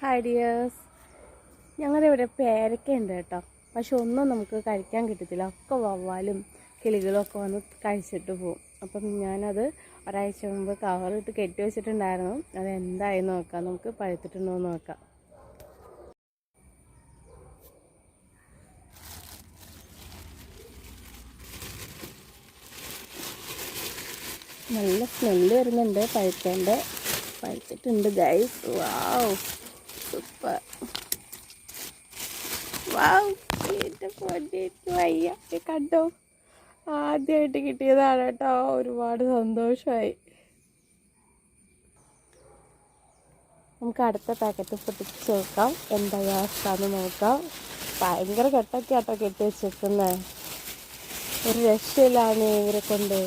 Hi dears ഞങ്ങളുടെ ഇവിടെ പേരക്ക ഉണ്ട് കേട്ടോ. പക്ഷെ ഒന്നും നമുക്ക് കഴിക്കാൻ കിട്ടത്തില്ല. ഒക്കെ വവ്വാലും കിളികളും ഒക്കെ വന്ന് കഴിച്ചിട്ട് പോകും അപ്പം ഞാനത് ഒരാഴ്ച മുമ്പ് കവറിട്ട് കെട്ടി വെച്ചിട്ടുണ്ടായിരുന്നു. അത് എന്തായി നോക്കാം. നമുക്ക് പഴുത്തിട്ടുണ്ടോ എന്ന് നോക്കാം. നല്ല സ്മെല്ല് വരുന്നുണ്ട് പഴുത്തേന്റെ പഴുത്തിട്ടുണ്ട് ഗൈസ് വാവ് സൂപ്പർ. എന്റെ പൊന്നിട്ട് വയ്യ. കണ്ടോ? ആദ്യമായിട്ട് കിട്ടിയതാണ് കേട്ടോ. ഒരുപാട് സന്തോഷമായി നമുക്ക് അടുത്ത പാക്കറ്റ് പൊട്ടിച്ച് നോക്കാം. എന്താ അവസ്ഥ നോക്കാം. ഭയങ്കര കെട്ടൊക്കെ ആട്ടോ കെട്ടി വെച്ചേക്കുന്നത് ഒരു രക്ഷയിലാണ് ഇവരെ കൊണ്ട്.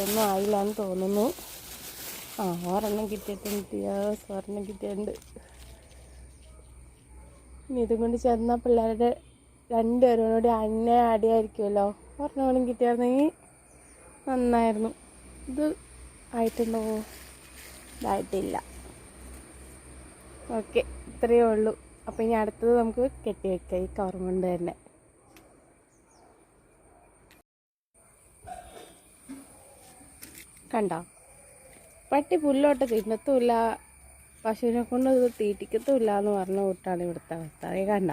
ഒന്നും ആയില്ല എന്ന് തോന്നുന്നു. ആ ഒരെണ്ണം കിട്ടിയിട്ടുണ്ട് ഒരെണ്ണം കിട്ടിയിട്ടുണ്ട്. ഇനി ഇതും കൊണ്ട് ചെന്ന പിള്ളേരുടെ രണ്ടുപേരും കൂടി അന്നെ അടിയായിരിക്കുമല്ലോ. ഒരെണ്ണം കൂടി കിട്ടിയായിരുന്നെങ്കിൽ നന്നായിരുന്നു. ഇത് ആയിട്ടുണ്ടോ? ഇതായിട്ടില്ല. ഓക്കെ ഇത്രയേ ഉള്ളൂ. അപ്പോൾ ഇനി അടുത്തത് നമുക്ക് കെട്ടി വെക്കാം ഈ കവർ കൊണ്ട് തന്നെ. കണ്ടോ? പട്ടി പുല്ലോട്ട് തിന്നത്തുമില്ല പശുവിനെ കൊണ്ട് ഇത് തീറ്റിക്കത്തുമില്ല എന്ന് പറഞ്ഞ കൂട്ടാണ് ഇവിടുത്തെ അവസ്ഥ. അതേ കണ്ട?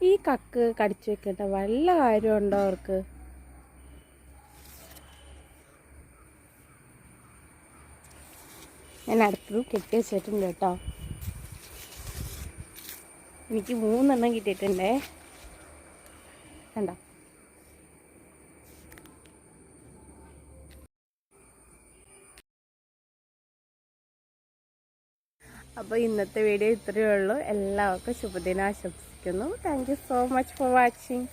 ഈ കക്ക് കടിച്ചു വെക്കേണ്ട വല്ല കാര്യമുണ്ടോ അവർക്ക്? ഞാൻ അടുത്തതും കെട്ടി വെച്ചിട്ടുണ്ട് കേട്ടോ. എനിക്ക് മൂന്നെണ്ണം കിട്ടിയിട്ടുണ്ടേ. കണ്ടോ? അപ്പോൾ ഇന്നത്തെ വീഡിയോ ഇത്രയേ ഉള്ളൂ. എല്ലാവർക്കും ശുഭദിനം ആശംസിക്കുന്നു thank so much for watching